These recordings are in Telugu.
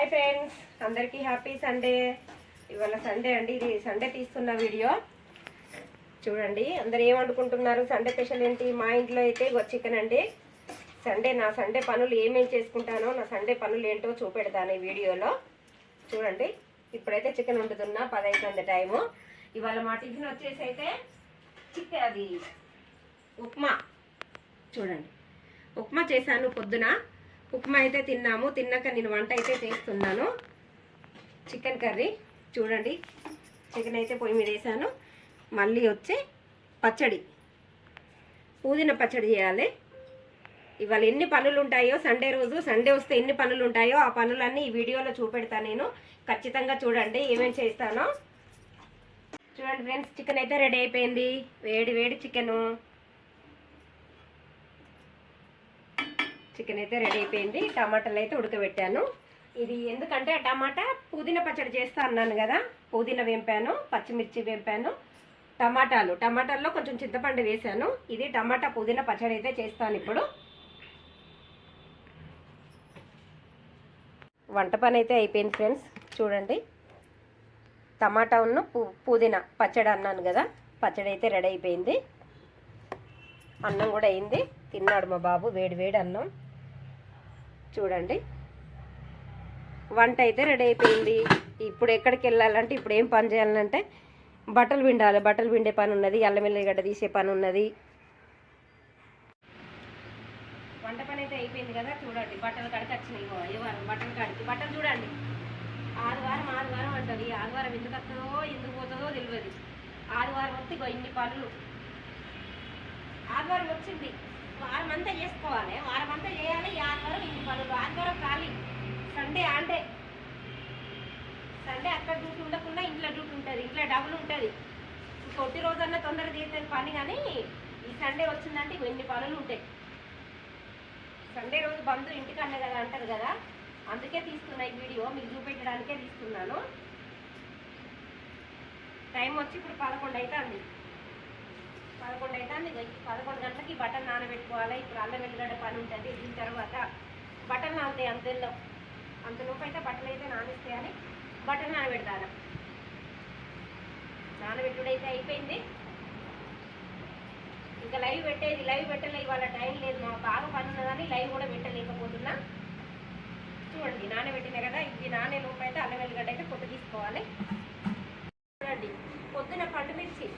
హాయ్ ఫ్రెండ్స్ అందరికీ హ్యాపీ సండే. ఇవాళ సండే అండి ఇది సండే తీస్తున్న వీడియో. చూడండి అందరు ఏమనుకుంటున్నారు సండే స్పెషల్ ఏంటి? మా ఇంట్లో అయితే చికెన్ అండి. సండే నా సండే పనులు ఏమేమి చేసుకుంటానో నా సండే పనులు ఏంటో చూపెడతాను ఈ వీడియోలో. చూడండి ఇప్పుడైతే చికెన్ వండుతున్నా పది అవుతుంది టైము. ఇవాళ మా టిఫిన్ వచ్చేసి అయితే చికెన్ అది ఉప్మా. చూడండి ఉప్మా చేశాను పొద్దున. ఉప్మా అయితే తిన్నాము. తిన్నాక నేను వంట అయితే చేస్తున్నాను. చికెన్ కర్రీ చూడండి. చికెన్ అయితే పొయ్యి మీద వేసాను. మళ్ళీ వచ్చి పచ్చడి. పుదీనా పచ్చడి చేయాలి. ఇవాళ ఎన్ని పనులు ఉంటాయో సండే రోజు సండే వస్తే ఎన్ని పనులు ఉంటాయో ఆ పనులన్నీ ఈ వీడియోలో చూపెడతాను నేను. ఖచ్చితంగా చూడండి ఏమేమి చేస్తానో. చూడండి ఫ్రెండ్స్ చికెన్ అయితే రెడీ అయిపోయింది. వేడి వేడి చికెను. చికెన్ అయితే రెడీ అయిపోయింది. టమాటాలు అయితే ఉడకబెట్టాను. ఇది ఎందుకంటే ఆ టమాటా పుదీనా పచ్చడి చేస్తా అన్నాను కదా పుదీనా వేంపాను పచ్చిమిర్చి వేంపాను టమాటాలు. టమాటాల్లో కొంచెం చింతపండు వేసాను ఇది టమాటా పుదీనా పచ్చడి అయితే చేస్తాను ఇప్పుడు. వంట పని అయితే అయిపోయింది ఫ్రెండ్స్. చూడండి. టమాటా ఉన్న పుదీనా పచ్చడి అన్నాను కదా పచ్చడి అయితే రెడీ అయిపోయింది. అన్నం కూడా అయింది. తిన్నాడు మా బాబు వేడి వేడి అన్నం. చూడండి. వంట అయితే రెడీ అయిపోయింది. ఇప్పుడు ఎక్కడికి వెళ్ళాలంటే ఇప్పుడు ఏం పని చేయాలంటే బట్టలు పిండాలి బట్టలు పిండే పని ఉన్నది. అల్లం వెల్లిగడ్డ తీసే పని ఉన్నది. వంట పని అయితే అయిపోయింది కదా చూడండి. బట్టలు కడికి వచ్చినాయి. వారం బట్టలు కడికి. బట్టలు చూడండి. ఆదివారం ఆదివారం అంటుంది. ఈ ఆదివారం ఎందుకు వస్తుందో ఎందుకు పోతుందో తెలియదు ఆదివారం వస్తే ఇగో ఇన్ని పనులు. ఆదివారం వచ్చింది. వారం అంతా చేసుకోవాలి. వారం అంతా చేయాలి. ఈ ఆదివారం ఇంటి పనులు. ఆదివారం ఖాళీ. సండే అంటే సండే అక్కడ డ్యూటీ ఉండకుండా ఇంట్లో డ్యూటీ ఉంటుంది. ఇంట్లో డబుల్ ఉంటుంది. కొద్ది రోజన్నా తొందరగా చేసేది పని కానీ ఈ సండే వచ్చిందంటే ఇగో పనులు ఉంటాయి. సండే రోజు బంధు ఇంటికి అన్న కదా అంటారు కదా. అందుకే తీస్తున్నా ఈ వీడియో. మీకు చూపెట్టడానికే తీస్తున్నాను. టైం వచ్చి ఇప్పుడు పదకొండు అవుతుంది పదకొండు అవుతుంది పదకొండు గంటలకి బట్టలు నానబెట్టుకోవాలి? ఇప్పుడు అల్లం వెల్లిగడ్డ పని ఉంటుంది. దీని తర్వాత బట్టలు నానుతాయి అంతలో అంతలోపు అయితే బట్టలు అయితే నానిస్తాయని బట్టలు నానబెడతాను. నానబెట్టుడైతే అయిపోయింది. ఇంకా లైవ్ పెట్టేది లైవ్ పెట్టలే ఇవాళ టైం లేదు. మా బాగా పని ఉన్నదని లైవ్ కూడా పెట్టలేకపోతున్నా. చూడండి నానబెట్టిన కదా ఇది నానే లోపు అయితే అల్లం వెల్లిగడ్డ అయితే పొట్టు తీసుకోవాలి. చూడండి పొద్దున పండు మిర్చి.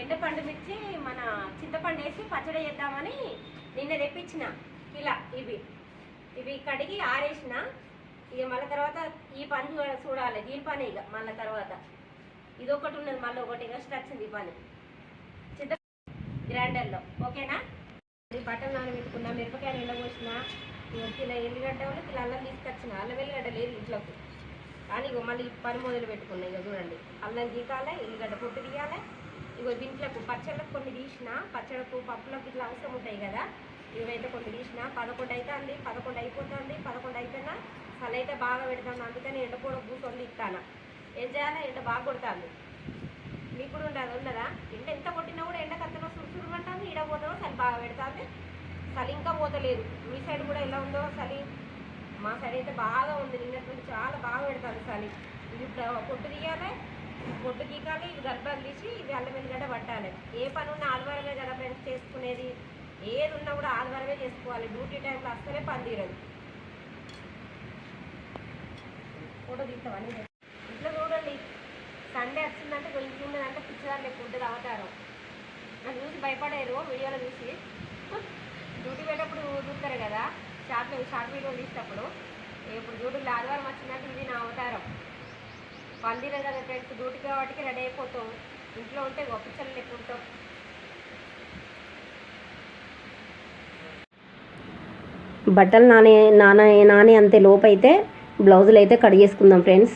ఎండ పండు మిర్చి మన చింతపండు వేసి పచ్చడి చేద్దామని నిన్న తెప్పించిన. ఇలా ఇవి. ఇవి కడిగి ఆరేసిన. ఇక మళ్ళీ తర్వాత ఈ పని చూడాలి. దీని పని ఇక మళ్ళీ తర్వాత. ఇది ఒకటి ఉన్నది మళ్ళీ ఒకటి. నెక్స్ట్ వచ్చింది ఈ పని. చింత గ్రైండర్లో. ఓకేనా? బట్టలు నానబెట్టుకున్నా మిరపకాయలు ఎండబోసిన ఇలా ఎల్లిగడ్డ ఎల్లిగడ్డలు కిలో అల్లం తీసుకొచ్చిన. అల్లం ఎల్లిగడ్డ లేదు ఇంట్లోకి. కానీ ఇగో మళ్ళీ పని మొదలు పెట్టుకున్నాయి ఇక చూడండి. అల్లం గీకాలే ఎల్లిగడ్డ పొట్టు తీయాలి. ఇగో దీంట్లోకి పచ్చళ్ళకు కొన్ని తీసిన పచ్చళ్ళకు పప్పులకు ఇట్లా అవసరం ఉంటాయి కదా. ఇవైతే కొన్ని తీసిన పదకొండు అవుతుంది పదకొండు అయిపోతుంది పదకొండు అయిపోయినా చలి అయితే బాగా పెడతాను అందుకని ఎండపూడ కూర్చొని ఇస్తాను. ఏం చేయాలా? ఎండ బాగా కొడుతుంది. మీకు కూడా ఉండదు ఉండదా ఎండ ఎంత కొట్టినా కూడా ఎండ కత్తలో సురుసురు అంటుంది ఈడ పోతామో చలి బాగా పెడుతుంది. చలి ఇంకా పోతలేదు. మీ సైడ్ కూడా ఎలా ఉందో చలి? మా సైడ్ అయితే బాగా ఉంది. నిన్నటి చాలా బాగా పెడతాను చలి. ఇది ఇప్పుడు పొట్టు తీయాలి. పొట్టు గీకాలి ఇవి గర్భాలు తీసి ఇవి అల్లం వెల్లిగడ్డ పట్టాలి. ఏ పని ఉన్నా ఆదివారమే కదా ఫ్రెండ్స్ చేసుకునేది. ఏది ఉన్నా కూడా ఆదివారమే చేసుకోవాలి. డ్యూటీ టైంలో అస్సలే పని తీరదు. ఫోటో తీస్తామని ఇట్లా చూడండి. సండే వచ్చిందంటే ఇంట్లో ఉన్నదంటే పిచ్చిదారు లేదు ఉంటుంది అవతారం నన్ను చూసి భయపడేరు. వీడియోలో చూసి. డ్యూటీ వెళ్ళినప్పుడు చూస్తారు కదా. షార్ట్ షార్ట్ వీడియో తీసేటప్పుడు. ఇప్పుడు డ్యూటీలో ఆదివారం వచ్చిందంటే ఇది నా అవతారం. పందిరే కదా ఫ్రెండ్స్ డ్యూటీకి వాటికి రెడీ అయిపోతాం ఇంట్లో ఉంటే గొప్పచల్లు ఎక్కువ ఉంటాం బట్టలు నానే నానే నానే అంతే లోపు అయితే బ్లౌజులు అయితే కట్ చేసుకుందాం ఫ్రెండ్స్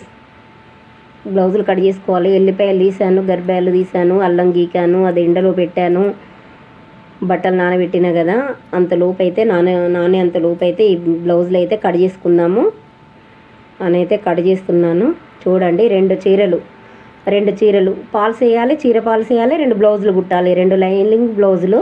బ్లౌజులు కట్ చేసుకోవాలి. ఎల్లిపాయలు తీసాను గర్భాయలు తీసాను అల్లం గీకాను అది ఎండలో పెట్టాను. బట్టలు నానబెట్టిన కదా అంత లోపు అయితే నానే నానే అంత లోపు అయితే ఈ బ్లౌజులు అయితే కట్ చేసుకుందాము. అని అయితే కట్ చేస్తున్నాను. చూడండి రెండు చీరలు. రెండు చీరలు. పాల్స్ వేయాలి చీర పాల్స్ వేయాలి రెండు బ్లౌజులు కుట్టాలి. రెండు లైనింగ్ బ్లౌజులు.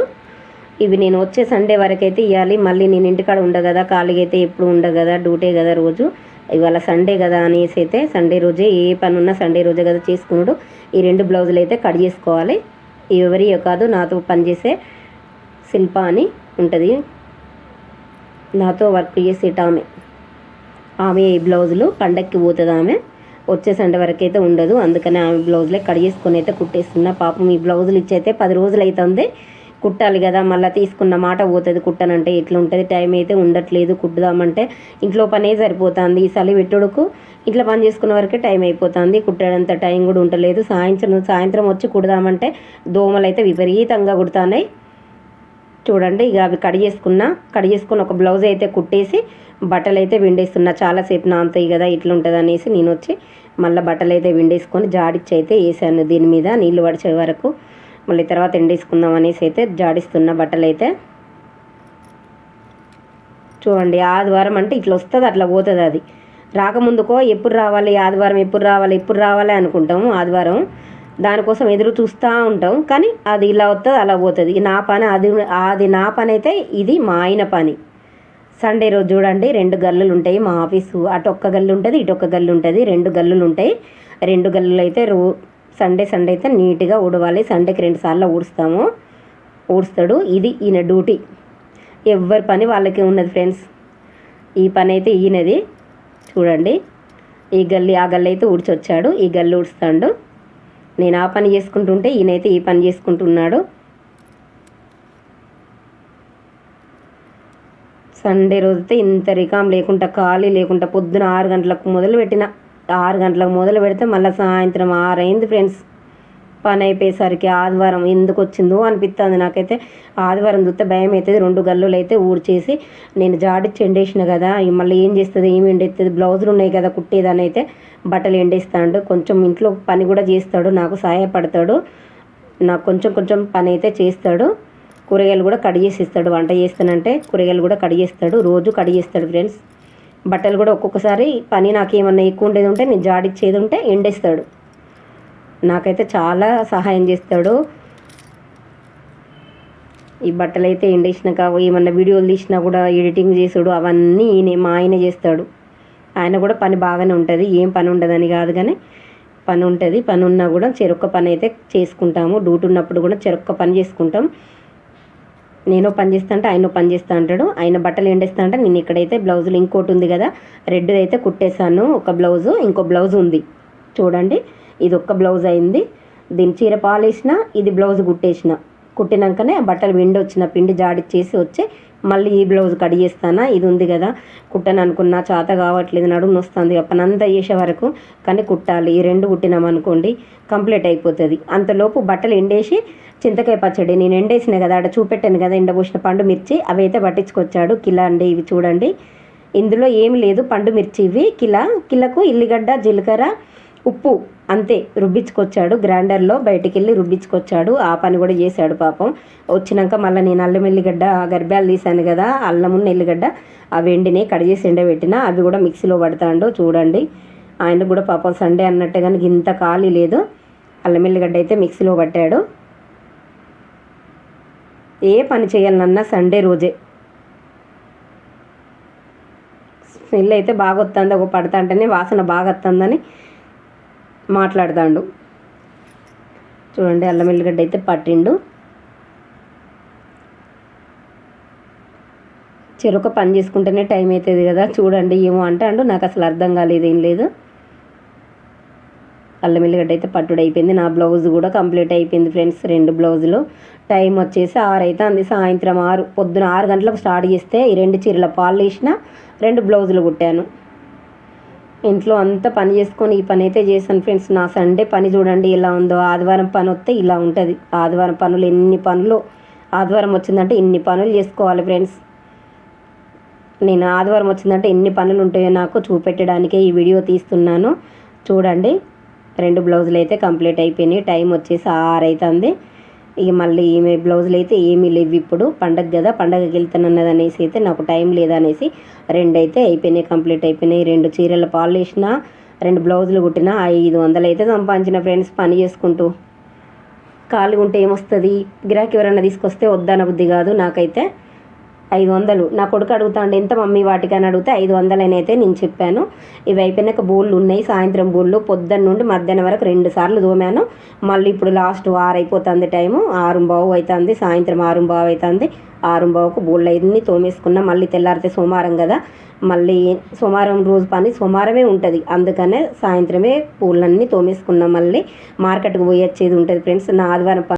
ఇవి నేను వచ్చే సండే వరకు అయితే ఇవ్వాలి మళ్ళీ నేను ఇంటికాడ ఉండ కదా ఖాళీగా అయితే ఎప్పుడు ఉండ కదా డ్యూటీ కదా రోజు. ఇవాళ సండే కదా అనేసి అయితే సండే రోజే ఏ పని ఉన్నా సండే రోజే కదా చేసుకున్నాడు ఈ రెండు బ్లౌజులు అయితే కట్ చేసుకోవాలి. ఎవరి కాదు నాతో పనిచేసే శిల్ప అని ఉంటుంది. నాతో వర్క్ చేసేట ఆమె. ఆమె ఈ బ్లౌజులు పండక్కి పోతుంది ఆమె. వచ్చే సండే వరకు అయితే ఉండదు. అందుకని ఆమె బ్లౌజులే కడిగేసుకొని అయితే కుట్టేస్తున్నా. పాపం ఈ బ్లౌజులు ఇచ్చైతే పది రోజులు అవుతుంది కుట్టాలి కదా మళ్ళీ తీసుకున్న మాట పోతుంది. కుట్టనంటే ఎట్లా ఉంటుంది టైం అయితే ఉండట్లేదు. కుట్టుదామంటే ఇంట్లో పనే సరిపోతుంది. ఈ చలి పెట్టుడుకు ఇంట్లో పని చేసుకున్న వరకే టైం అయిపోతుంది. కుట్టడంత టైం కూడా ఉండలేదు. సాయంత్రం సాయంత్రం వచ్చి కుడదామంటే దోమలు అయితే విపరీతంగా కుడుతున్నాయి. చూడండి ఇక అవి కట్ చేసుకున్నా కట్ చేసుకుని ఒక బ్లౌజ్ అయితే కుట్టేసి బట్టలు అయితే విండేస్తున్నా. చాలాసేపు నాంతాయి కదా ఇట్లా ఉంటుంది అనేసి నేను వచ్చి మళ్ళీ బట్టలు అయితే విండేసుకొని జాడిచ్చి అయితే వేసాను. దీని మీద నీళ్ళు పడిచే వరకు మళ్ళీ తర్వాత ఎండేసుకుందాం అనేసి అయితే జాడిస్తున్న బట్టలు అయితే. చూడండి ఆదివారం అంటే ఇట్లా వస్తుంది అట్లా పోతుంది అది. రాకముందుకో ఎప్పుడు రావాలి ఆదివారం ఎప్పుడు రావాలి ఎప్పుడు రావాలి అనుకుంటాము ఆదివారం. దానికోసం ఎదురు చూస్తూ ఉంటాం. కానీ అది ఇలా వస్తుంది అలా పోతుంది. నా పని అది అది నా పని అయితే ఇది మా ఆయన పని. సండే రోజు చూడండి రెండు గల్లులు ఉంటాయి మా ఆఫీసు. అటు ఒక్క గల్లు ఉంటుంది ఇటు ఒక్క గల్లు ఉంటుంది రెండు గల్లులు ఉంటాయి రెండు గల్లులు అయితే రో సండే సండే అయితే నీట్గా ఊడవాలి. సండేకి రెండు సార్లు ఊడుస్తాము. ఊడుస్తాడు. ఇది ఈయన డ్యూటీ. ఎవరి పని వాళ్ళకి ఉన్నది ఫ్రెండ్స్. ఈ పని అయితే ఈయనది. చూడండి. ఈ గల్లి ఆ గల్లి అయితే ఊడ్చొచ్చాడు. ఈ గల్లి ఊడుస్తాడు. నేను ఆ పని చేసుకుంటుంటే ఈయనైతే ఈ పని చేసుకుంటున్నాడు. సండే రోజైతే ఇంత రికామ్ లేకుండా ఖాళీ లేకుండా పొద్దున ఆరు గంటలకు మొదలు పెట్టిన ఆరు గంటలకు మొదలు పెడితే మళ్ళీ సాయంత్రం ఆరైంది ఫ్రెండ్స్. పని అయిపోయేసరికి ఆదివారం ఎందుకు వచ్చిందో అనిపిస్తుంది నాకైతే. ఆదివారం చూస్తే భయం అవుతుంది రెండు గల్లులు అయితే ఊడ్చేసి నేను జాడిచ్చి ఎండేసిన కదా మళ్ళీ ఏం చేస్తుంది ఏమి ఎండేస్తుంది బ్లౌజులు ఉన్నాయి కదా కుట్టేదని అయితే బట్టలు ఎండేస్తాడు. కొంచెం ఇంట్లో పని కూడా చేస్తాడు నాకు సహాయపడతాడు. నాకు కొంచెం కొంచెం పని అయితే చేస్తాడు. కూరగాయలు కూడా కట్ చేసిస్తాడు వంట చేస్తానంటే కూరగాయలు కూడా కట్ చేస్తాడు రోజు కట్ చేస్తాడు ఫ్రెండ్స్. బట్టలు కూడా ఒక్కొక్కసారి పని నాకు ఏమన్నా ఎక్కువ ఉండేది ఉంటే నేను జాడిచ్చేది ఉంటే ఎండేస్తాడు. నాకైతే చాలా సహాయం చేస్తాడు. ఈ బట్టలు అయితే ఎండేసినాక ఏమన్నా వీడియోలు తీసినా కూడా ఎడిటింగ్ చేసుడు అవన్నీ ఈయన మా ఆయన చేస్తాడు. ఆయన కూడా పని బాగానే ఉంటుంది. ఏం పని ఉండదని కాదు కానీ పని ఉంటుంది. పని ఉన్నా కూడా చెరొక్క పని అయితే చేసుకుంటాము. డ్యూటీ ఉన్నప్పుడు కూడా చెరొక్క పని చేసుకుంటాం. నేను పని చేస్తా అంటే ఆయన పని చేస్తా అంటాడు. ఆయన బట్టలు ఎండేస్తా అంటే నేను ఇక్కడైతే బ్లౌజులు ఇంకోటి ఉంది కదా రెడ్ అయితే కుట్టేశాను. ఒక బ్లౌజు ఇంకో బ్లౌజ్ ఉంది. చూడండి ఇది ఒక్క బ్లౌజ్ అయింది. దీని చీర పాలేసిన ఇది బ్లౌజ్ కుట్టేసిన. కుట్టినాకనే బట్టలు విండి వచ్చిన పిండి జాడిచ్చేసి వచ్చి మళ్ళీ ఈ బ్లౌజ్ కట్ చేస్తానా? ఇది ఉంది కదా. కుట్టను అనుకున్నా చేత కావట్లేదు నడుము వస్తుంది పనంతా చేసే వరకు. కానీ కుట్టాలి ఈ రెండు కుట్టినాం అనుకోండి కంప్లీట్ అయిపోతుంది. అంతలోపు బట్టలు ఎండేసి చింతకాయ పచ్చడి నేను ఎండేసిన కదా అక్కడ చూపెట్టాను కదా ఎండబోసిన పండు మిర్చి అవి అయితే పట్టించుకొచ్చాడు. కిలా అండి ఇవి చూడండి. ఇందులో ఏమి లేదు పండు మిర్చి ఇవి. కిలా కిలకు ఇల్లిగడ్డ జీలకర్ర ఉప్పు అంతే రుబ్బించుకొచ్చాడు. గ్రైండర్లో బయటికి వెళ్ళి రుబ్బించుకొచ్చాడు. ఆ పని కూడా చేశాడు పాపం. వచ్చినాక మళ్ళీ నేను అల్లం ఎల్లిగడ్డ గర్భాలు తీశాను కదా అల్లము ఎల్లిగడ్డ అవి ఎండిని కడిగేసి ఎండబెట్టిన అవి కూడా మిక్సీలో పడతాడు చూడండి. ఆయన కూడా పాపం సండే అన్నట్టు కానీ ఇంత ఖాళీ లేదు. అల్లం ఎల్లిగడ్డ అయితే మిక్సీలో పట్టాడు. ఏ పని చేయాలన్నా సండే రోజే. స్మెల్ అయితే బాగా వస్తుంది ఒక పడతా అంటేనే వాసన బాగా వస్తుందని మాట్లాడతాడు. చూడండి అల్లం ఎల్లిగడ్డ అయితే పట్టిండు. చెరొక పని చేసుకుంటేనే టైం అవుతుంది కదా చూడండి ఏమో అంటాడు. నాకు అసలు అర్థం కాలేదు ఏం లేదు. అల్లం ఎల్లిగడ్డ అయితే పట్టుడు అయిపోయింది నా బ్లౌజ్ కూడా కంప్లీట్ అయిపోయింది ఫ్రెండ్స్ రెండు బ్లౌజులు. టైం వచ్చేసి ఆరు అయితే అంది సాయంత్రం ఆరు పొద్దున ఆరు గంటలకు స్టార్ట్ చేస్తే ఈ రెండు చీరల పాలు వేసిన రెండు బ్లౌజులు కుట్టాను. ఇంట్లో అంతా పని చేసుకొని ఈ పని అయితే చేశాను ఫ్రెండ్స్. నా సండే పని చూడండి ఎలా ఉందో. ఆదివారం పని వస్తే ఇలా ఉంటుంది. ఆదివారం పనులు ఎన్ని పనులు ఆదివారం వచ్చిందంటే ఇన్ని పనులు చేసుకోవాలి ఫ్రెండ్స్. నేను ఆదివారం వచ్చిందంటే ఎన్ని పనులు ఉంటాయో నాకు చూపెట్టడానికే ఈ వీడియో తీస్తున్నాను. చూడండి రెండు బ్లౌజులు అయితే కంప్లీట్ అయిపోయినాయి. టైం వచ్చేసి ఆరు అవుతుంది ఇక మళ్ళీ ఈమె బ్లౌజులు అయితే ఏమీ లేవు ఇప్పుడు. పండగ కదా పండగకి వెళ్తానన్నది అనేసి అయితే నాకు టైం లేదనేసి రెండు అయితే అయిపోయినాయి కంప్లీట్ అయిపోయినాయి. రెండు చీరలు పాలు రెండు బ్లౌజులు కుట్టిన ఐదు వందలు అయితే సంపాదించిన ఫ్రెండ్స్ పని చేసుకుంటూ. ఖాళీ ఉంటే ఏమొస్తుంది? గిరాకీ ఎవరైనా తీసుకొస్తే వద్దన బుద్ధి కాదు నాకైతే. ఐదు వందలు. నా కొడుకు అడుగుతాండి ఎంత మమ్మీ వాటికని అడిగితే ఐదు వందలని అయితే నేను చెప్పాను. ఇవి అయిపోయినాక బోళ్ళు ఉన్నాయి సాయంత్రం బోళ్ళు పొద్దున్న నుండి మధ్యాహ్నం వరకు రెండు సార్లు తోమాను. మళ్ళీ ఇప్పుడు లాస్ట్ ఆరు అయిపోతుంది టైము ఆరు బావు అవుతుంది సాయంత్రం ఆరు బావు అవుతుంది. ఆరు బావుకు బోళ్ళు అన్ని తోమేసుకున్నా మళ్ళీ తెల్లారితే సోమవారం కదా. మళ్ళీ సోమవారం రోజు పని సోమవారమే ఉంటుంది. అందుకనే సాయంత్రమే పూలన్నీ తోమేసుకున్నాం మళ్ళీ మార్కెట్కి పోయి వచ్చేది ఉంటుంది ఫ్రెండ్స్. నా ఆదివారం పని